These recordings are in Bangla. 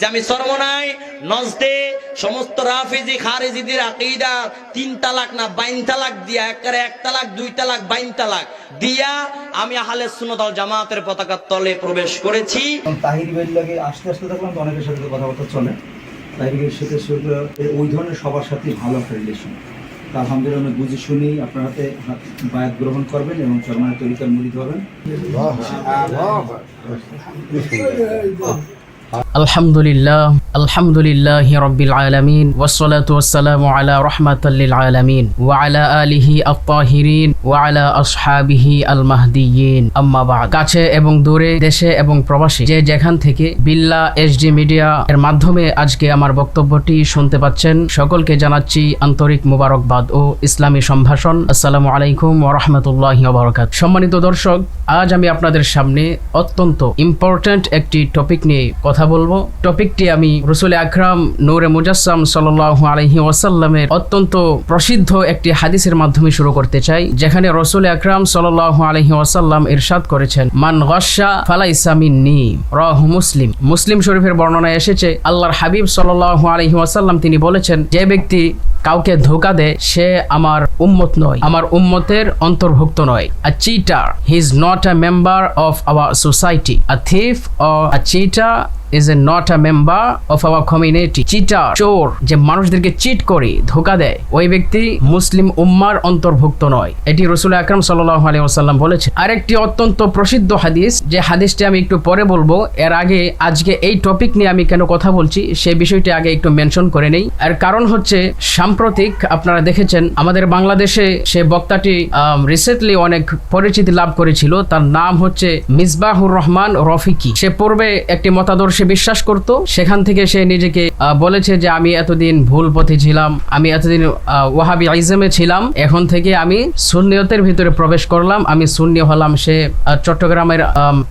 যে আমি সরমনাই নজদে সমস্ত রাফিজি খারেজিদের আকিদা তিন তালাক না বাইন তালাক দিয়া একবারে এক তালাক দুই তালাক বাইন তালাক দিয়া আমি আহলে সুন্নতাল জামাতের পতাকার তলে প্রবেশ করেছি। তাহিরি ভাইয়ের লাগে আস্তে আস্তে দেখলাম তো অনেকের সাথে কথাবার্তা চলে। তাহিরি ভাইয়ের সাথে ওই ধরনের সবার সাথে ভালো একটা রিলেশন তা আলহামদুলিল্লাহ আমি বুঝে শুনেই আপনার হাতে বায়াত গ্রহণ করবেন এবং চরমানের তরিকার মুড়ি হবেন। আলহামদুলিল্লাহ আলহামদুলিল্লাহ রব্বিল আলমিন ওসলাতাম আলা রহমাতাল্লিল আলমিন ওয়ালা আলিহি আত্মাহিরিন ওয়ালা আসহাবিহি আল মাহদিয়িন আম্মাবাদ কাছে এবং দূরে, দেশে এবং প্রবাসী যে যেখান থেকে বিল্লা এসডি মিডিয়া এর মাধ্যমে আজকে আমার বক্তব্যটি শুনতে পাচ্ছেন, সকলকে জানাচ্ছি আন্তরিক মুবারকবাদ ও ইসলামী সম্ভাষণ। আসসালামু আলাইকুম ওরহমতুল্লাহ বরকাত সম্মানিত দর্শক, আজ আমি আপনাদের সামনে অত্যন্ত ইম্পর্ট্যান্ট একটি টপিক নিয়ে কথা বল বলব, টপিকটি আমি রসুল আকরাম নূরে মুজাসসাম সাল্লাল্লাহু আলাইহি ওয়াসাল্লামের অত্যন্ত প্রসিদ্ধ একটি হাদিসের মাধ্যমে শুরু করতে চাই, যেখানে রসুল আকরাম সাল্লাল্লাহু আলাইহি ওয়াসাল্লাম ইরশাদ করেছেন, মান গস্যা ফালাইসা মিন্নি রাহ মুসলিম। মুসলিম শরীফের বর্ণনায় এসেছে, আল্লাহর হাবিব সাল্লাল্লাহু আলাইহি ওয়াসাল্লাম তিনি বলেছেন, যে ব্যক্তি কাউকে ধোকা দেয়, সে আমার উম্মত নয়, আমার উম্মতের অন্তর্ভুক্ত নয়। A cheater he is not a member of our society a thief or a cheater is a not a member of our community cheater চোর যে মানুষদেরকে চিট করে, ধোকা দেয়, ওই ব্যক্তি মুসলিম উম্মার অন্তর্ভুক্ত নয়। এটি রসুল আকরম সাল্লাহ আলী ওসাল্লাম বলেছে আরেকটি অত্যন্ত প্রসিদ্ধ হাদিস, যে হাদিসটি আমি একটু পরে বলব। এর আগে, আজকে এই টপিক নিয়ে আমি কেন কথা বলছি সেই বিষয়টি আগে একটু মেনশন করে নেই। এর কারণ হচ্ছে, সাম্প্রতিক আপনারা দেখেছেন, আমাদের বাংলাদেশে সে বক্তাটি রিসেন্টলি অনেক পরিচিতি লাভ করেছিল। তার নাম হচ্ছে মিসবাহুর রহমান রফিকি। সে পূর্বে একটি মতাদর্শে বিশ্বাস করত, সেখান থেকে সে নিজেকে বলেছে যে আমি এতদিন ভুল পথে ছিলাম, আমি এতদিন ওয়াহাবি আইজমে ছিলাম, এখন থেকে আমি সুন্নিয়তের ভিতরে প্রবেশ করলাম, আমি সুন্নি হলাম সে চট্টগ্রামের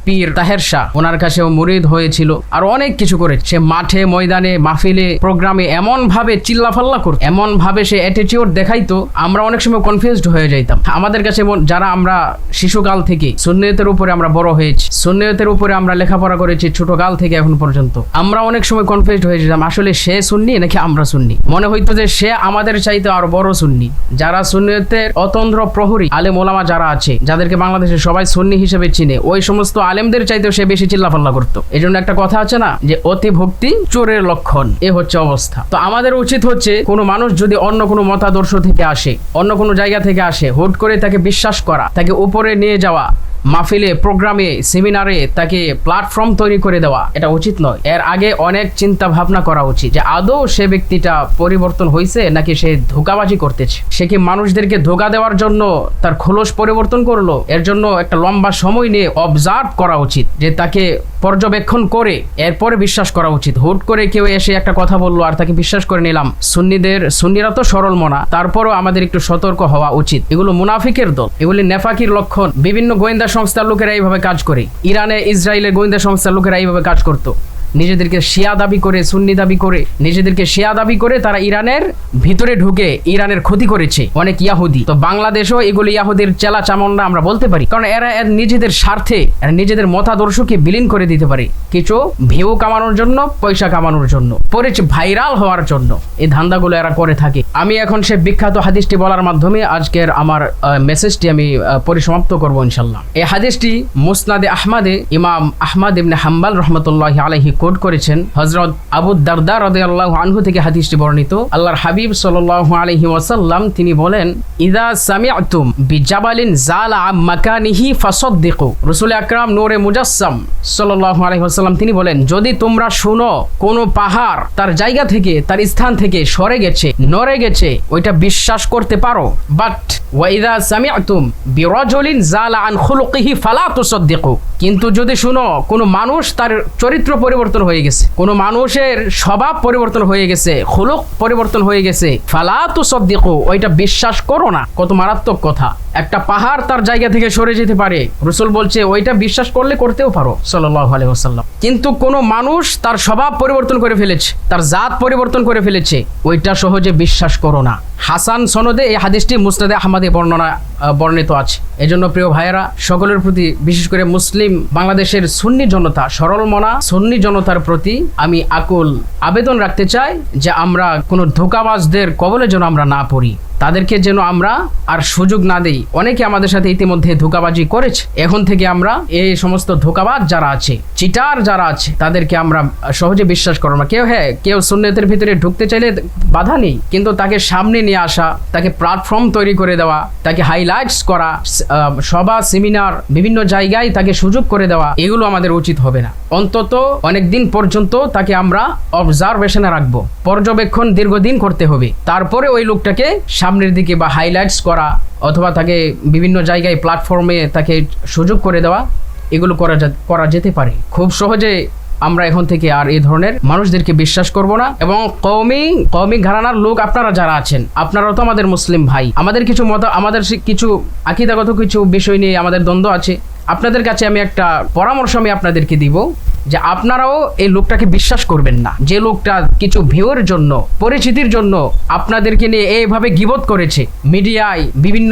পীর তাহের শাহ। ওনার কাছেও মুরিদ হয়েছিল, আর অনেক কিছু করে। সে মাঠে, ময়দানে, মাহফিলে, প্রোগ্রামে এমন ভাবে চিল্লাফাল্লা করত এমন ভাবে সে অ্যাটিটিউড দেখাইতো, আমরা অনেক সময় কনফিউজড হয়ে যাইতাম। আমাদের কাছে যারা আমরা শিশুকাল থেকে, সুন্নিয়তের উপরে আমরা বড় হয়েছি, সুন্নিয়তের উপরে আমরা লেখাপড়া করেছি, ছোটকাল থেকে এখন পর্যন্ত। আমরা অনেক সময় কনফিউজড হয়ে যেতাম, আসলে সে শুননি নাকি আমরা শুননি মনে হইতো যে সে আমাদের চাইতে আরও বড় সুন্নি। যারা সুন্নিয়তের অতন্দ্র প্রহরী, আলেম ওলামা যারা আছে, যাদেরকে বাংলাদেশে সবাই সুন্নি হিসেবে চিনে, ওই সমস্ত আলেমদের চাইতেও সে বেশি চিল্লাফাল্লা করতো। এই জন্য একটা কথা আছে না, যে অতি ভক্তি চোরের লক্ষণ, এ হচ্ছে অবস্থা। তো আমাদের উচিত হচ্ছে, কোনো মানুষ যদি অন্য কোনো মতাদর্শ থেকে আসে, অন্য কোনো জায়গা থেকে আসে, হুট করে তাকে বিশ্বাস করা, তাকে উপরে নিয়ে যাওয়া, মাহফিলে, প্রোগ্রামে, সেমিনারে তাকে প্ল্যাটফর্ম তৈরি করে দেওয়া, এটা উচিত নয়। এর আগে অনেক চিন্তা ভাবনা করা উচিত যে আদৌ সে ব্যক্তিটা পরিবর্তন হয়েছে নাকি সে ধোকাবাজি করতেছে। সে কি মানুষদেরকে ধোকা দেওয়ার জন্য তার খোলস পরিবর্তন করল? এর জন্য একটা লম্বা সময় নিয়ে অবজার্ভ করা উচিত যে তাকে পর্যবেক্ষণ করে এরপরে বিশ্বাস করা উচিত। হুট করে কেউ এসে একটা কথা বলল আর তাকে বিশ্বাস করে নিলাম। সুন্নিদের, সুন্নিরা তো সরল মনা, তারপরও আমাদের একটু সতর্ক হওয়া উচিত। এগুলো মুনাফিকের দল। এগুলি নেফাকির লক্ষণ। বিভিন্ন গোয়েন্দা সংস্থার লোকেরা এইভাবে কাজ করে। ইরানে ইসরায়েলের গোয়েন্দা সংস্থার লোকেরা এইভাবে কাজ করতো। নিজেদেরকে শিয়া দাবি করে, সুন্নি দাবি করে, নিজেদেরকে শিয়া দাবি করে তারা ইরানের ভিতরে ঢুকে ইরানের ক্ষতি করেছে। অনেক ইয়াহুদি। তো বাংলাদেশও এগুলো ইয়াহুদের চেলা চামন্ডা আমরা বলতে পারি। কারণ এরা নিজেদের স্বার্থে নিজেদের মতাদর্শকে বিলীন করে দিতে পারে। কিছু ভিউ কামানোর জন্য, পয়সা কামানোর জন্য পড়েছে ভাইরাল হওয়ার জন্য এই ধান্দাগুলো এরা করে থাকে। আমি এখন সে বিখ্যাত হাদিসটি বলার মাধ্যমে আজকের আমার মেসেজটি আমি পরিসমাপ্ত করব ইনশাল্লাহ। এই হাদিসটি মুসনাদে আহমাদে ইমাম আহমাদ ইবনে হাম্বাল রহমতুল্লাহ আলাইহি কোট করেছেন হজরত আবু দারদা রাদিয়াল্লাহু আনহু থেকে হাদিসটি বর্ণিত। আল্লাহর হাবিব সাল্লাল্লাহু আলাইহি ওয়াসাল্লাম তিনি বলেন, ইদা সামিআতুম বিজাবালিন জালা আম মাকানিহি ফাসাদদিকু। রাসূল আকরাম নূরে মুজাসসাম সাল্লাল্লাহু আলাইহি ওয়াসাল্লাম তিনি বলেন, যদি তোমরা শুনো কোনো পাহাড় তার জায়গা থেকে, তার স্থান থেকে সরে গেছে, নড়ে গেছে, ওইটা বিশ্বাস করতে পারো। বাট ওয়াইদা সামিআতুম বিরাজুলিন জালা আন খুলুকিহি ফালা তুসাদ্দিকু। কিন্তু যদি শুনো কোনো মানুষ তার চরিত্র পরিবর্তন হয়ে গেছে। কোনো মানুষের স্বভাব পরিবর্তন হয়ে গেছে, খুলুক পরিবর্তন হয়ে গেছে। ফালা তুসাদ্দিকু ওইটা বিশ্বাস করো না, কত মারাত্মক কথা। একটা পাহাড় তার জায়গা থেকে সরে যেতে পারে। রসুল বলছে, ওইটা বিশ্বাস করলে করতেও পারো আলাইহি কিন্তু কোনো মানুষ তার স্বভাব পরিবর্তন করে ফেলেছে, তার জাত পরিবর্তন করে ফেলেছে। ওইটা সহজে বিশ্বাস করো না। হাসান সনদে এই হাদিসটি মুসনাদে আহমদে বর্ণনা বর্ণিত আছে। এজন্য প্রিয় ভাইয়েরা, সকলের প্রতি, বিশেষ করে মুসলিম বাংলাদেশের সুন্নি জনতা, সরল মনা, সুন্নি জনতার প্রতি আমি আকুল আবেদন রাখতে চাই যে আমরা কোনো ধোকাবাজদের কবলে যেন আমরা না পড়ি। তাদেরকে যেন আমরা আর সুযোগ না দেই। অনেকে আমাদের সাথে ইতিমধ্যে ধোকাবাজি করেছে। এখন থেকে আমরা এই সমস্ত ধোকাবাজ যারা আছে, চিটার যারা আছে, তাদেরকে আমরা সহজে বিশ্বাস করব না। কেউ হ্যাঁ কেউ সুন্নতের ভিতরে ঢুকতে চাইলে বাধা নেই। কিন্তু তাকে সামনে নিয়ে আসা, তাকে প্ল্যাটফর্ম তৈরি করে দেওয়া, তাকে হাইলাইটস করা সভা সেমিনার বিভিন্ন জায়গায় তাকে সুযোগ করে দেওয়া, এগুলো আমাদের উচিত হবে না। অন্তত অনেক দিন পর্যন্ত তাকে আমরা অবজারভেশনে রাখব। পর্যবেক্ষণ দীর্ঘদিন করতে হবে। তারপরে ওই লোকটাকে সামনের দিকে বা হাইলাইটস করা অথবা তাকে বিভিন্ন জায়গায় প্ল্যাটফর্মে তাকে সুযোগ করে দেওয়া, এগুলো করা করা যেতে পারে। খুব সহজে আমরা এখন থেকে আর এই ধরনের মানুষদেরকে বিশ্বাস করব না এবং কৌমি কৌমি ঘরানার লোক আপনারা যারা আছেন, আপনারাও তো আমাদের মুসলিম ভাই। আমাদের কিছু মত, আমাদের কিছু আকিদাগত কিছু বিষয় নিয়ে আমাদের দ্বন্দ্ব আছে। আপনাদের কাছে আমি একটা পরামর্শ আমি আপনাদেরকে দিব। যে আপনারাও এই লোকটাকে বিশ্বাস করবেন না। যে লোকটা কিছু ভিউর জন্য, পরিচিতির জন্য আপনাদেরকে নিয়ে এইভাবে গিবত করেছে। মিডিয়ায় বিভিন্ন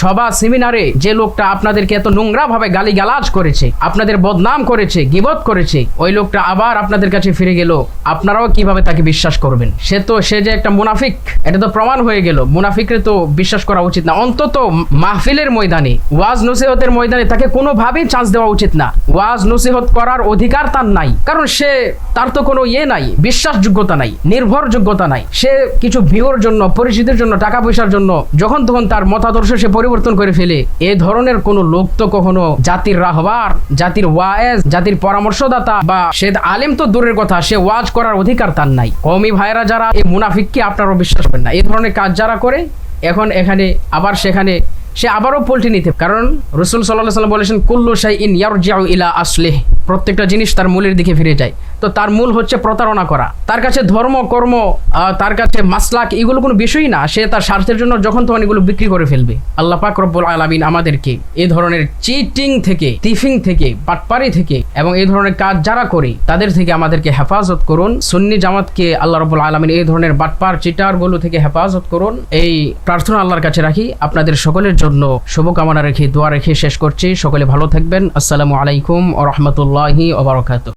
সভা, সেমিনারে যে লোকটা আপনাদেরকে এত নোংরা ভাবে গালিগালাজ করেছে, আপনাদের বদনাম করেছে, গিবত করেছে, ওই লোকটা আবার আপনাদের কাছে ফিরে গেল। আপনারাও কীভাবে তাকে বিশ্বাস করবেন? সে তো, সে যে একটা মুনাফিক, এটা তো প্রমাণ হয়ে গেল। মুনাফিকরে তো বিশ্বাস করা উচিত না। অন্তত মাহফিলের ময়দানে, ওয়াজ নসিহতের ময়দানে তাকে কোনোভাবেই চান্স দেওয়া উচিত না। ওয়াজ নসিহত করার অধিকার তার নাই। কারণ সে, তার তো কোনো ইয়ে নাই, বিশ্বাসযোগ্যতা নাই, নির্ভরযোগ্যতা নাই। সে কিছু ভিউর জন্য, পরিচিতির জন্য, টাকা পয়সার জন্য, যখন তখন তার মতাদর্শ সে পরিবর্তন করে ফেলে। এ ধরনের কোনো লোক তো কখনো জাতির রাহবার, জাতির ওয়াজ জাতির পরামর্শদাতা বা সে আলেম তো দূরের কথা, সে ওয়াজ করার অধিকার তার নাই। কওমি ভাইরা যারা, এই মুনাফিককে আপনারও বিশ্বাস করেন না। এই ধরনের কাজ যারা করে, এখন এখানে, আবার সেখানে সে আবারও পল্টি নিতে কারণ রসুল সাল্লাহ সাল্লাম বলেছেন, কুল্লু শাই ইন ইয়ারজিউ ইলা আসলেহ। প্রত্যেকটা জিনিস তার মূলের দিকে ফিরে যায়। তো তার মূল হচ্ছে প্রতারণা করা। তার কাছে ধর্ম, কর্ম তার কাছে মাসলাক, এগুলো কোনো বিষয়ই না। সে তার স্বার্থের জন্য যখন তখন এগুলো বিক্রি করে ফেলবে। আল্লাহ পাক রব্বুল আলামিন আমাদেরকে এই ধরনের চিটিং থেকে, টিফিং থেকে পাটপারি থেকে এবং এই ধরনের কাজ যারা করে, তাদের থেকে আমাদেরকে হেফাজত করুন। সুন্নি জামাতকে আল্লাহ রব্বুল আলামিন এই ধরনের বাটপার চিটারগুলো থেকে হেফাজত করুন। এই প্রার্থনা আল্লাহর কাছে রাখি। আপনাদের সকলের জন্য শুভকামনা রেখে দোয়া রেখে শেষ করছি। সকলে ভালো থাকবেন। আসসালামু আলাইকুম ও রহমতুল্লাহি ওবরাকাতুহ